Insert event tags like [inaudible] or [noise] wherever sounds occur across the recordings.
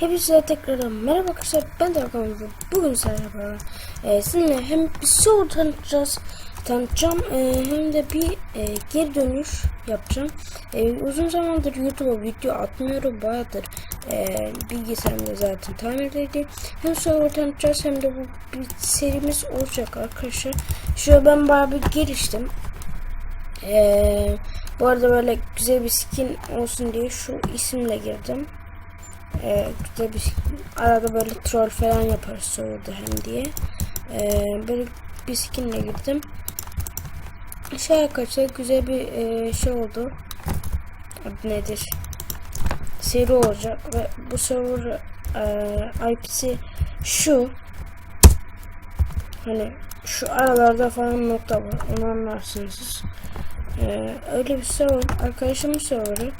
Hepinize tekrardan merhaba arkadaşlar ben Hakan Bey. Bugün sizlerle e, sizinle hem bir soru tanıtacağız tanıtacağım e, hem de bir e, geri dönüş yapacağım. E, uzun zamandır YouTube'a video atmıyorum bayağıdır e, bilgisayarımda zaten tamirliydi. Hem soru tanıtacağız hem de bu bir serimiz olacak arkadaşlar. Şöyle ben bayağı bir geliştim. E, bu arada böyle güzel bir skin olsun diye şu isimle girdim. Ee, güzel bir arada böyle troll falan yaparız soruda hem diye. Ee, böyle bir skinle girdim. Şey arkadaşlar güzel bir e, şey oldu. Adı nedir? Seri olacak ve bu server e, IP'si şu. Hani şu aralarda falan nokta var. Onu anlarsınız. Ee, öyle bir server. Arkadaşımın serverı.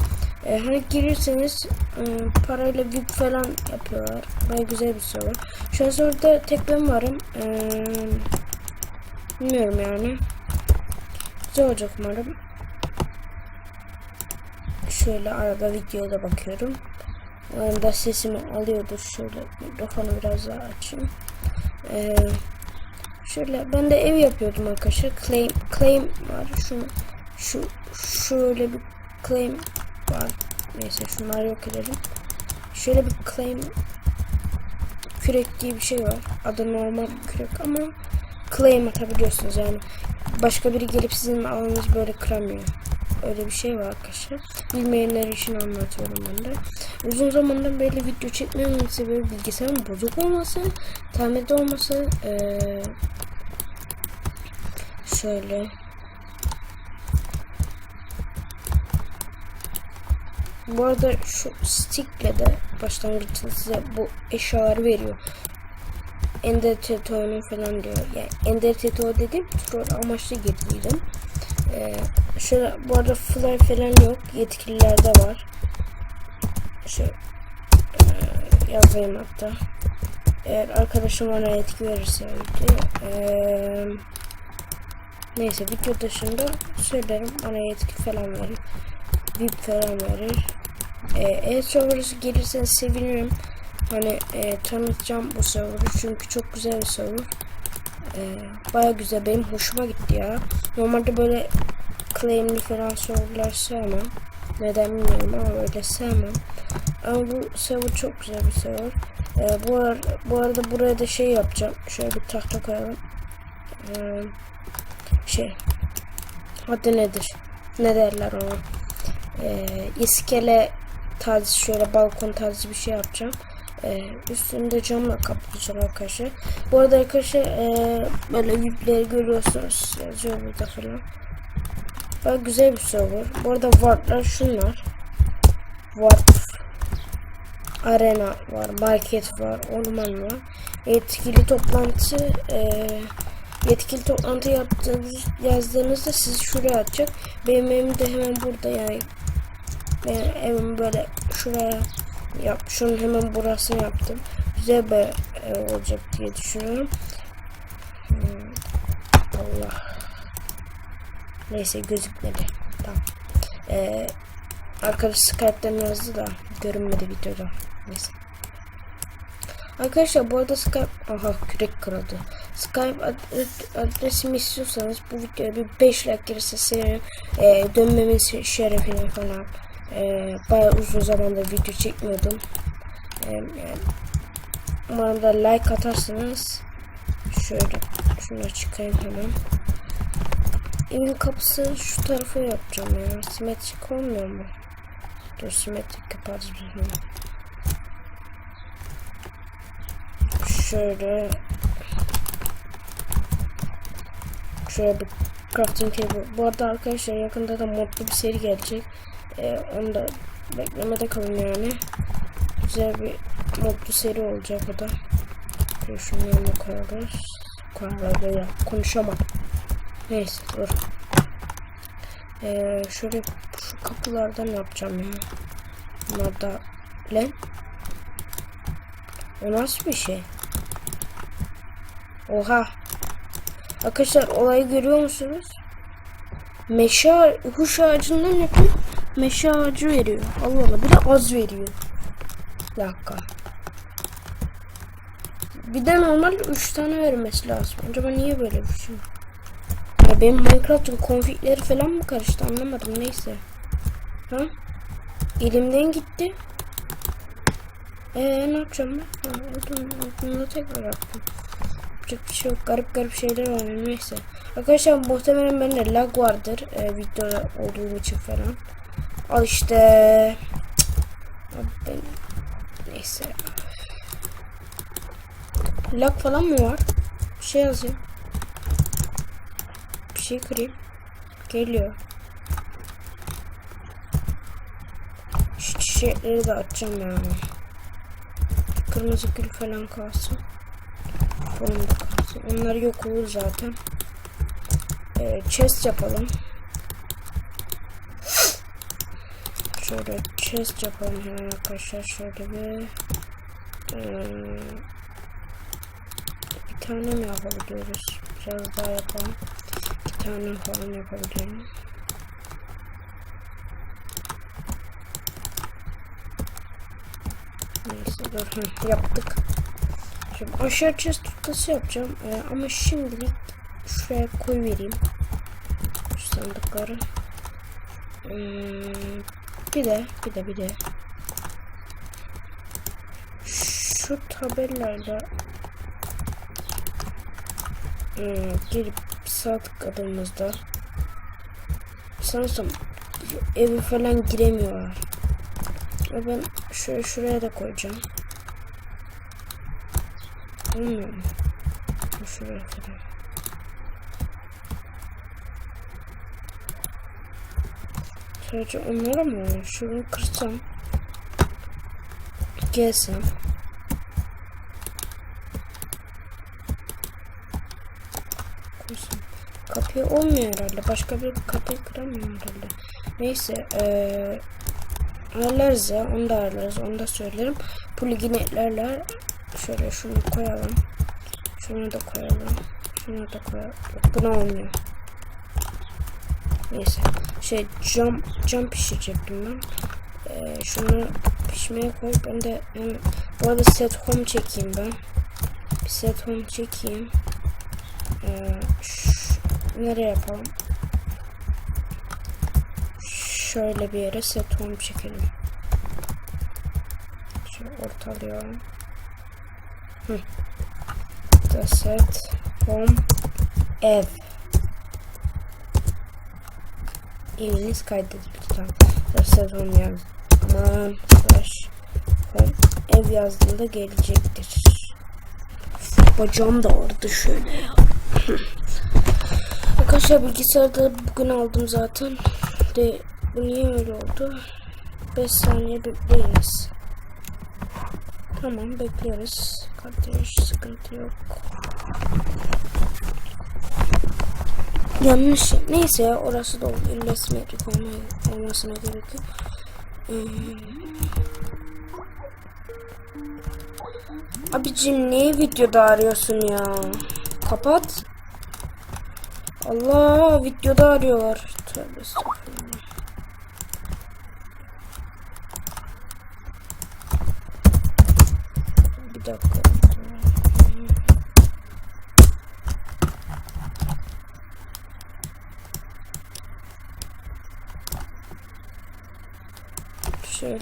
Ee, hani girirseniz e, parayla VIP falan yapıyorlar. Baya güzel bir server. Şu an serverda tek ben varım. Ee, bilmiyorum yani. Güzel olacak umarım. Şöyle arada videoda bakıyorum. O anda sesimi alıyordur. Şöyle mikrofonu biraz daha açayım. Ee, şöyle ben de ev yapıyordum arkadaşlar. Claim claim var. Şunu şu şöyle bir claim var. Neyse şunları yok edelim. Şöyle bir claim kürek diye bir şey var. Adı normal kürek ama claim atabiliyorsunuz yani. Başka biri gelip sizin alanınızı böyle kıramıyor. Öyle bir şey var arkadaşlar. Bilmeyenler için anlatıyorum ben de. Uzun zamandan beri video çekmemin sebebi bilgisayarın bozuk olması, tamirde olması. Ee, şöyle Bu arada şu stickle de başlangıçta size bu eşyaları veriyor. Ender Teto'nun falan diyor. Yani Ender Teto dedim troll amaçlı getirdim. Ee, şöyle bu arada fly falan yok. Yetkililerde var. Şu e, yazayım hatta. Eğer arkadaşım bana yetki verirse ee, neyse video dışında söylerim bana yetki falan verir. VIP falan verir. Ee, eğer server'ı gelirseniz sevinirim. Hani e, tanıtacağım bu server'ı çünkü çok güzel bir server. Ee, Baya güzel benim hoşuma gitti ya. Normalde böyle claimli falan server'lar sevmem. Neden bilmiyorum ama öyle sevmem. Ama bu server çok güzel bir server. Ee, bu, ar bu arada buraya da şey yapacağım. Şöyle bir tahta koyalım. Ee, şey. Adı nedir? Ne derler ona? Ee, iskele tarzı şöyle balkon tarzı bir şey yapacağım. Ee, üstünde camla kaplayacağım arkadaşlar. Bu arada arkadaşlar e, böyle VIP'leri görüyorsunuz. Yazıyor burada falan. Baya güzel bir server. Bu arada wardlar şunlar. Ward arena var, market var, orman var. Yetkili toplantı e, yetkili toplantı yaptığınız yazdığınızda sizi şuraya atacak. Benim de hemen burada yani. Benim evim böyle şuraya yap. Şunun hemen burasını yaptım. Güzel bir ev olacak diye düşünüyorum. Hmm, Allah. Neyse gözükmedi. Tamam. Ee, arkadaş Skype'den yazdı da görünmedi videoda. Neyse. Arkadaşlar bu arada Skype aha kürek kırıldı. Skype adres, adresimi istiyorsanız bu videoya bir 5 like gelirse sevinirim. Ee, dönmemin şerefine falan. Ee, bayağı uzun zamandır video çekmiyordum. Ee, yani, umarım da like atarsanız şöyle şuna çıkayım hemen. Evin kapısı şu tarafa yapacağım ya. Simetrik olmuyor mu? Dur simetrik yaparız biz bunu. Şöyle şöyle bir crafting table. Bu arada arkadaşlar yakında da modlu bir seri gelecek. Ee, onu da beklemede kalın yani. Güzel bir modlu seri olacak o da. Yanına koyarız. Koyarız ya. Konuşamadım. Neyse dur. Ee, şöyle şu kapılardan yapacağım ya. Bunlar da lan. O nasıl bir şey? Oha. Arkadaşlar olayı görüyor musunuz? Meşe huş ağacından yapıyor. Meşe ağacı veriyor. Allah Allah bir de az veriyor. Bir dakika. Bir de normal 3 tane vermesi lazım. Acaba niye böyle bir şey? Ya benim Minecraft'ın konfigleri falan mı karıştı anlamadım neyse. Ha? Elimden gitti. Eee ne yapacağım ben? Ha, odunu da tekrar attım. Yapacak bir şey yok. Garip garip şeyler oluyor neyse. Arkadaşlar muhtemelen bende lag vardır. E, videoda olduğum için falan. Al işte. Neyse. Lag falan mı var? Bir şey yazayım. Bir şey kırayım. Geliyor. Şu çiçekleri de atacağım yani. Kırmızı gül falan kalsın. Falan da kalsın. Onlar yok olur zaten. Ee, chest yapalım. Şöyle chest yapalım hemen arkadaşlar. Şöyle bir ee, bir tane mi yapabiliyoruz? Biraz daha yapalım. Bir tane falan yapabiliyorum. Neyse dur yaptık. Şimdi aşağı chest tutkası yapacağım ee, ama şimdilik şuraya koy vereyim. Şu sandıkları. Hmm, bir de bir de bir de şu tabellerle hmm, gelip sağ tıkladığımızda sanırsam evi falan giremiyorlar. Ve ben şöyle şuraya da koyacağım. Bilmiyorum. Şuraya falan. Sadece onlara mı oluyor? Şunu kırsam. Gelsem. Koysam. Kapıyı olmuyor herhalde. Başka bir kapıyı kıramıyor herhalde. Neyse. Ee, ayarlarız ya. Onu da ayarlarız. Onu da söylerim. Plugin eklerler. Şöyle şunu koyalım. Şunu da koyalım. Şunu da koyalım. Buna olmuyor. Neyse. Şey cam cam pişirecektim ben. Ee, şunu pişmeye koyup ben de hem, bu arada set home çekeyim ben. Bir set home çekeyim. Ee, nereye yapalım? Şöyle bir yere set home çekelim. Şöyle ortalayalım. Hı. The set home ev. Eviniz kaydedildi tamam. Sezon yaz. Aman baş. Ev yazdığında gelecektir. Bacağım da vardı şöyle ya. [laughs] Arkadaşlar bilgisayarda bugün aldım zaten. De bu niye öyle oldu? 5 saniye bekleyiniz. Tamam bekleriz. Kardeş sıkıntı yok. Yanlış. Neyse ya orası da oldu. İlla simetrik olma- olmasına gerek yok. Hmm. Abicim niye videoda arıyorsun ya? Kapat. Allah videoda arıyorlar. Tövbe estağfurullah. Bir dakika.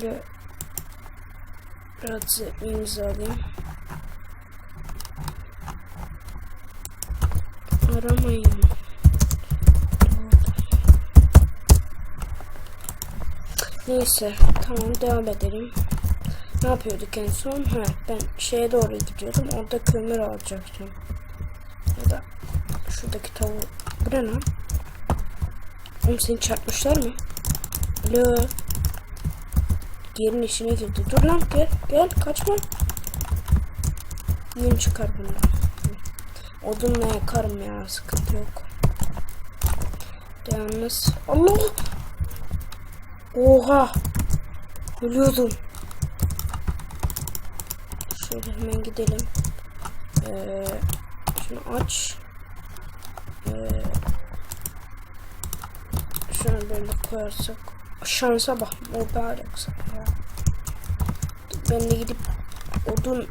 Şöyle rahatsız etmemizi alayım. Aramayın. Neyse tamam devam edelim. Ne yapıyorduk en son? Ha, ben şeye doğru gidiyordum. Orada kömür alacaktım. Ya da şuradaki tavuğu. Bu ne lan? Oğlum seni çarpmışlar mı? Alo. Yerin içine girdi. Dur lan gel. Gel kaçma. Yün çıkar bundan. Odunla yakarım ya. Sıkıntı yok. Yalnız. Allah. Oha. Ölüyordum. Şöyle hemen gidelim. Ee, şunu aç. Ee, şunu böyle koyarsak. Şansa bak. O bari ya. Ben de gidip odun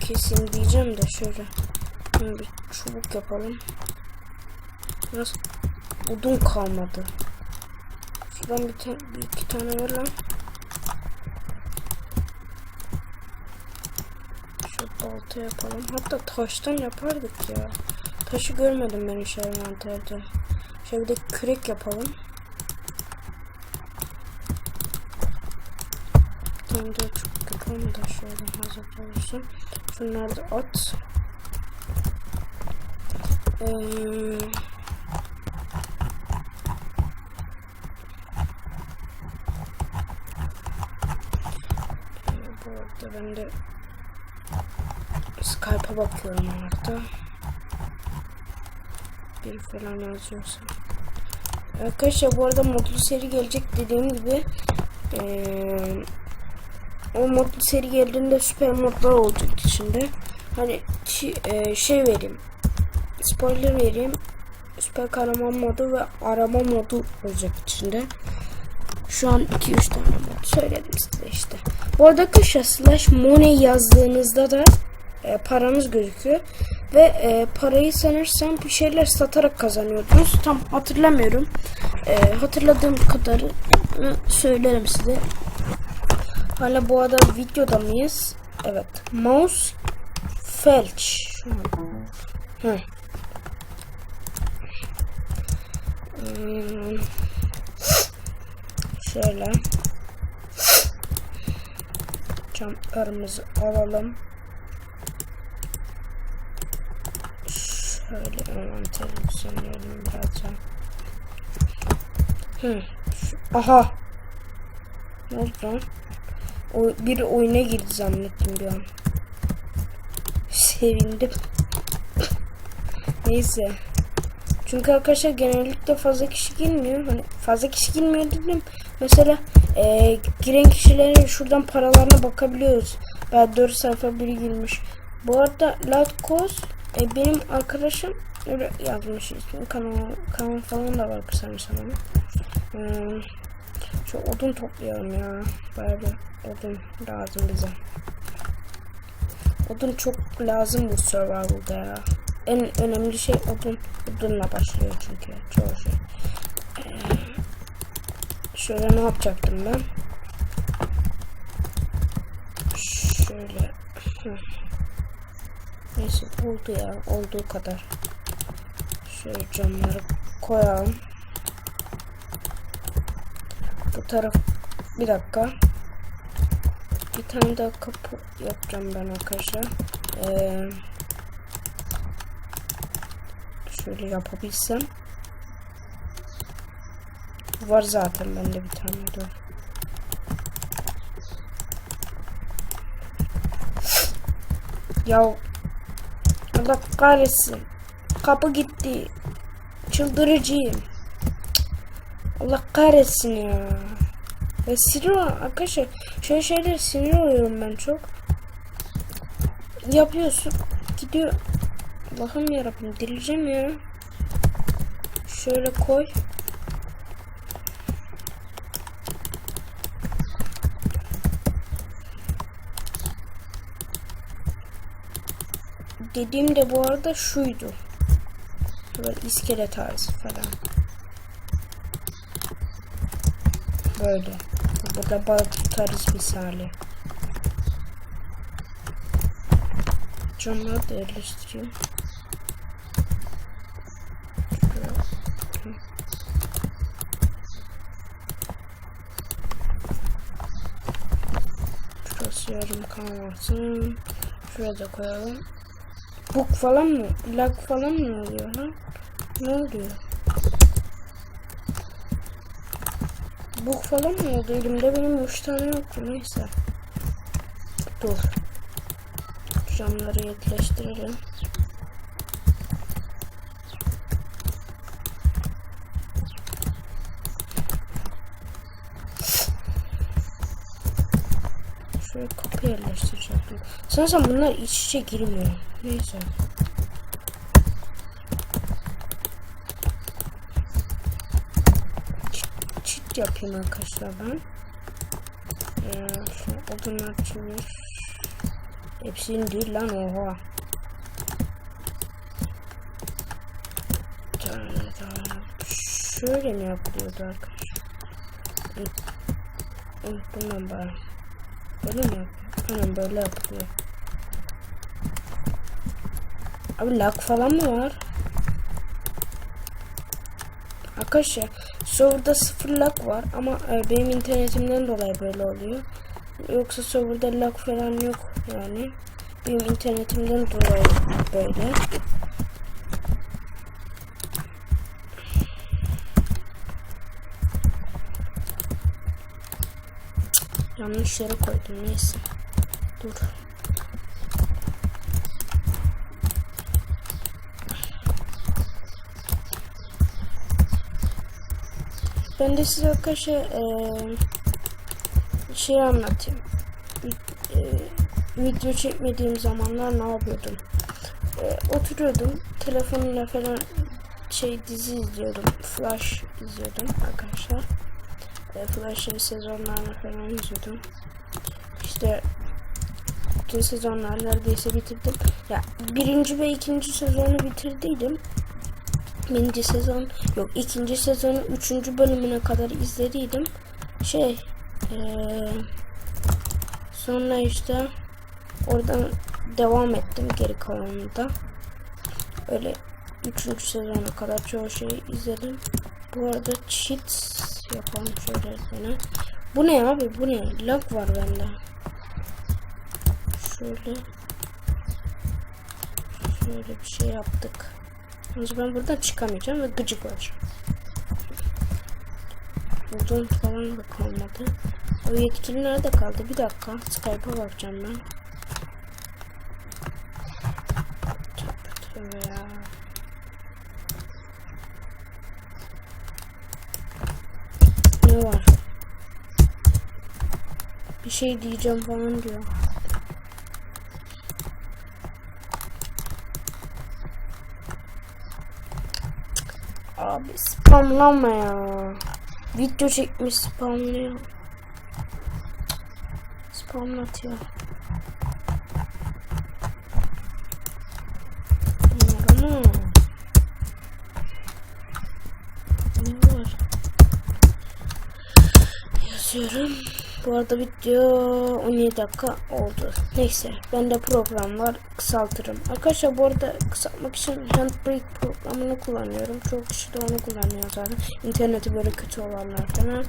keseyim diyeceğim de şöyle. Bir çubuk yapalım. Biraz odun kalmadı. Şuradan bir, ta- bir iki tane ver lan. Şu balta yapalım. Hatta taştan yapardık ya. Taşı görmedim ben hiç envanterde. Şöyle bir de kürek yapalım. Daha çok yapalım da şöyle hazır olsun. Şunları da at. Ee, bu arada ben de Skype'a bakıyorum arada. Bir falan yazıyorsa. Arkadaşlar bu arada modlu seri gelecek dediğim gibi eee, o modlu seri geldiğinde süper modlar olacak içinde. Hani eee, şey vereyim. Spoiler vereyim. Süper kahraman modu ve arama modu olacak içinde. Şu an 2-3 tane mod söyledim size işte. Bu arada arkadaşlar slash money yazdığınızda da e, paranız gözüküyor. Ve e, parayı sanırsam bir şeyler satarak kazanıyordunuz. Tam hatırlamıyorum. E, hatırladığım kadarı söylerim size. Hala bu arada videoda mıyız? Evet. Mouse felç. Hmm. Şöyle. Camlarımızı alalım. Şöyle envanterimi sanıyorum birazdan. Hı. Aha. Ne oldu lan? O, bir oyuna girdi zannettim bir an. Sevindim. Neyse. Çünkü arkadaşlar genellikle fazla kişi girmiyor. Hani fazla kişi girmiyor dedim. Mesela e, giren kişilerin şuradan paralarına bakabiliyoruz. Ben 4 sayfa biri girmiş. Bu arada Latkos e, benim arkadaşım öyle yazmış ismi. Kanal, kanal falan da var sanırsam. Hmm, şu odun toplayalım ya. Bayağı bir odun lazım bize. Odun çok lazım bu survival'da ya. En önemli şey odun. Odunla başlıyor çünkü çoğu şey. Ee, şöyle ne yapacaktım ben? Şöyle. Neyse oldu ya. Olduğu kadar. Şöyle camları koyalım. Bu taraf bir dakika. Bir tane daha kapı yapacağım ben arkadaşlar. Ee, şöyle yapabilsem. Var zaten bende bir tane dur. Ya Allah kahretsin. Kapı gitti. Çıldırıcıyım. Allah kahretsin ya. Ya sinir arkadaşlar şöyle şeyler sinir ben çok. Yapıyorsun gidiyor. Allah'ım yarabbim delireceğim ya. Şöyle koy. Dediğim de bu arada şuydu. Böyle iskele tarzı falan. Böyle. Burada balık tutarız misali. Camları da yerleştireyim. Şurası yarım kalmasın. Şuraya da koyalım. Bug falan mı? Lag falan mı oluyor lan? Ne oluyor? Bug falan mı oldu? Elimde benim 3 tane yoktu neyse. Dur. Camları yetleştirelim. Şöyle kapı yerleştirecektim. Sanırsam bunlar iç içe girmiyor. Neyse. Çit yapayım arkadaşlar ben. Ee, şu odunlar çevir. Hepsinin değil lan oha. Şöyle mi yapılıyordu arkadaşlar? Unuttum ben bari. Böyle mi yapıyor? Aynen böyle yapılıyor. Abi lag falan mı var? Arkadaşlar serverda sıfır lag var ama e, benim internetimden dolayı böyle oluyor. Yoksa serverda lag falan yok yani. Benim internetimden dolayı böyle. Yanlış yere koydum neyse. Dur. Ben de size arkadaşlar eee şey anlatayım. Eee, video çekmediğim zamanlar ne yapıyordum? Eee, oturuyordum telefonumla falan şey dizi izliyordum. Flash izliyordum arkadaşlar. Eee, Flash'ın sezonlarını falan izliyordum. İşte bütün sezonlar neredeyse bitirdim. Ya birinci ve ikinci sezonu bitirdiydim. Birinci sezon yok ikinci sezonun üçüncü bölümüne kadar izlediydim. Şey eee, sonra işte oradan devam ettim geri kalanında. Öyle üçüncü sezona kadar çoğu şeyi izledim. Bu arada cheat yapalım şöyle sana. Bu ne abi bu ne? Lag var bende. Şöyle şöyle bir şey yaptık. Yalnız ben buradan çıkamayacağım ve gıcık olacağım. Uzun falan da kalmadı. O yetkili nerede kaldı? Bir dakika. Skype'a bakacağım ben. Ne var? Bir şey diyeceğim falan diyor. Abi spamlama ya. Video çekmiş spamlıyor. Spamlatıyor. Ne? Yazıyorum. Bu arada video 17 dakika oldu. Neyse bende program var kısaltırım. Arkadaşlar bu arada kısaltmak için Handbrake programını kullanıyorum. Çok kişi de onu kullanıyor zaten. İnterneti böyle kötü olanlar falan.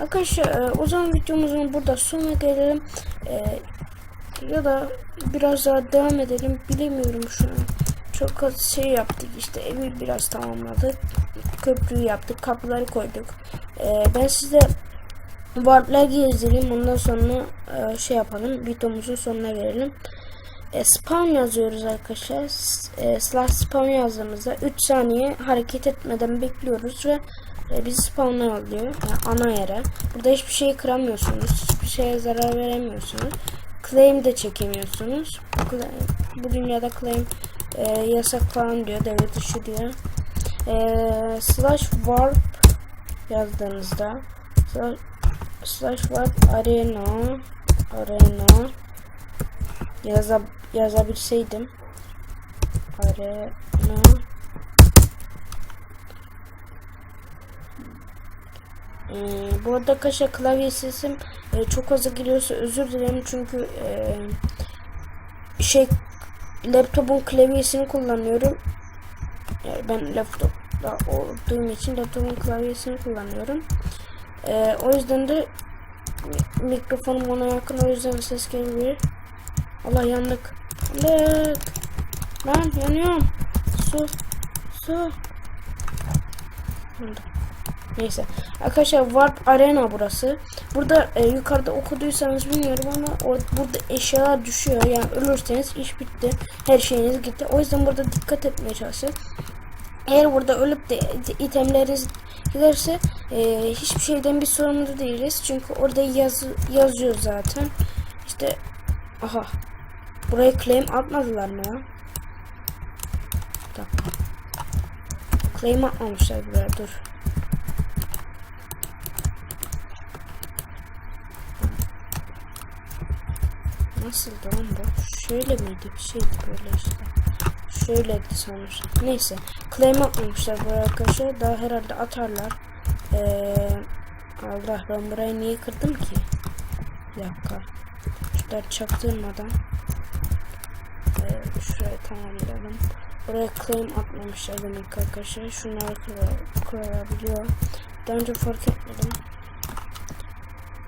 Arkadaşlar e, o zaman videomuzun burada sonuna gelelim. E, ya da biraz daha devam edelim. Bilemiyorum şu an. Çok az şey yaptık işte evi biraz tamamladık. Köprüyü yaptık. Kapıları koyduk. E, ben size Warp'lar gezdireyim. Ondan sonra e, şey yapalım. Videomuzun sonuna gelelim. E, spawn yazıyoruz arkadaşlar. E, slash spawn yazdığımızda 3 saniye hareket etmeden bekliyoruz ve e, bizi spawn'a alıyor. Yani ana yere. Burada hiçbir şeyi kıramıyorsunuz. Hiçbir şeye zarar veremiyorsunuz. Claim de çekemiyorsunuz. Cla- Bu dünyada claim e, yasak falan diyor. Devlet dışı diyor. E, slash warp yazdığınızda slash slash warp arena arena. Yaza, yazabilseydim. Arena. Ee, bu arada kaşa klavye sesim e, çok fazla giriyorsa özür dilerim çünkü e, şey laptopun klavyesini kullanıyorum. Yani ben laptopta olduğum için laptopun klavyesini kullanıyorum ee, o yüzden de mi- mikrofonum ona yakın o yüzden ses gelebilir. Allah yandık. Yandık. Lan yanıyorum. Su. Su. Yandım. Neyse. Arkadaşlar Warp Arena burası. Burada e, yukarıda okuduysanız bilmiyorum ama o, burada eşyalar düşüyor. Yani ölürseniz iş bitti. Her şeyiniz gitti. O yüzden burada dikkat etmeye çalışın. Eğer burada ölüp de itemleriniz giderse e, hiçbir şeyden bir sorumlu değiliz. Çünkü orada yaz, yazıyor zaten. İşte aha. Buraya claim atmadılar mı ya? Bir dakika. Claim atmamışlar buraya dur. Nasıldı lan bu? Şöyle miydi? Bir şeydi böyle işte. Şöyleydi sanırsam. Neyse. Claim atmamışlar bu arkadaşlar. Daha herhalde atarlar. Ee, Allah ben burayı niye kırdım ki? Bir dakika. Şurada çaktırmadan. Ee, şurayı tamamlayalım. Buraya claim atmamışlar demek arkadaşlar. Şunları kıra- kırabiliyor. Daha önce fark etmedim.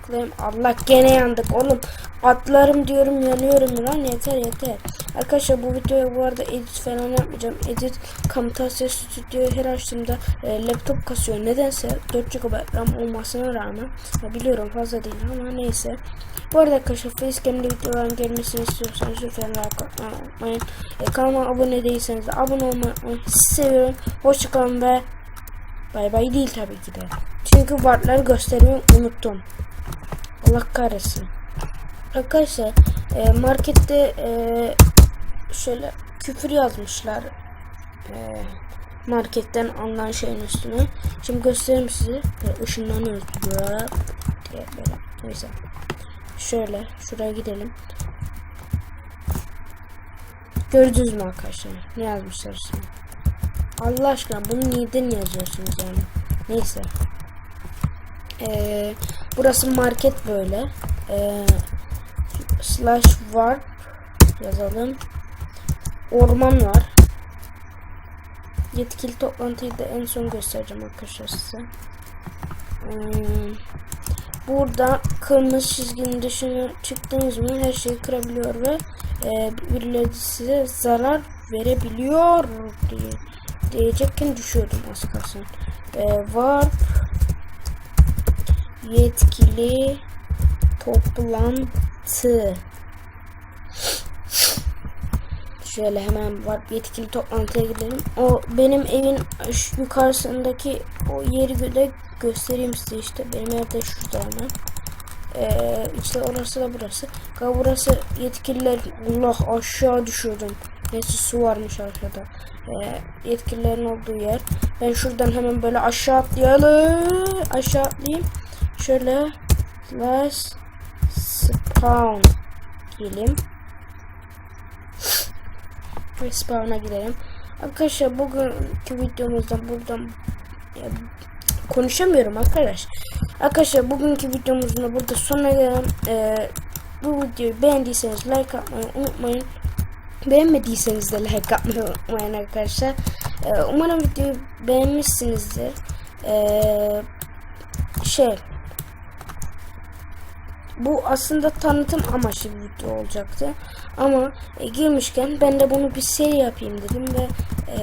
Claim Allah gene yandık oğlum. Atlarım diyorum yanıyorum lan yeter yeter. Arkadaşlar bu videoya bu arada edit falan yapmayacağım. Edit Camtasia Studio her açtığımda e, laptop kasıyor. Nedense 4 GB RAM olmasına rağmen ya biliyorum fazla değil ama neyse. Bu arada arkadaşlar Facecam'de videoların gelmesini istiyorsanız lütfen like atmayı. E, kanalıma abone değilseniz de abone olmayı unutmayın. Sizi seviyorum. Hoşçakalın ve bay bay değil tabii ki de. Çünkü vartları göstermeyi unuttum. Allah kahretsin. Arkadaşlar e, markette e, şöyle küfür yazmışlar. E, marketten alınan şeyin üstüne. Şimdi göstereyim size. E, ışınlanıyoruz böyle. diye böyle. Neyse. Şöyle şuraya gidelim. Gördünüz mü arkadaşlar? Ne yazmışlar şimdi? Allah aşkına bunu neden yazıyorsunuz yani? Neyse. Ee, burası market böyle. Ee, slash var yazalım. Orman var. Yetkili toplantıyı da en son göstereceğim arkadaşlar size. Hmm, burada kırmızı çizginin dışına çıktığınız mı her şeyi kırabiliyor ve e, birileri size zarar verebiliyor diye diyecekken düşüyordum az kalsın. E, var yetkili toplantı şöyle hemen var yetkili toplantıya gidelim. O benim evin şu yukarısındaki o yeri de göstereyim size işte. Benim ev de şurada hemen. Ee, işte orası da burası. Ka burası yetkililer Allah aşağı düşüyordum. Neyse su varmış aşağıda. Ee, yetkililerin olduğu yer. Ben şuradan hemen böyle aşağı atlayalım. Aşağı atlayayım. Şöyle slash spawn diyelim. Ve spawn'a gidelim. Arkadaşlar bugünkü videomuzdan buradan ya, konuşamıyorum arkadaş. Arkadaşlar bugünkü videomuzun da burada sonuna gelelim. Ee, bu videoyu beğendiyseniz like atmayı unutmayın. Beğenmediyseniz de like atmayı unutmayın arkadaşlar. Ee, umarım videoyu beğenmişsinizdir. Ee, şey bu aslında tanıtım amaçlı bir video olacaktı. Ama e, girmişken ben de bunu bir seri yapayım dedim ve e,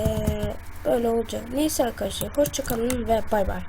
böyle olacak. Neyse arkadaşlar hoşçakalın ve bay bay.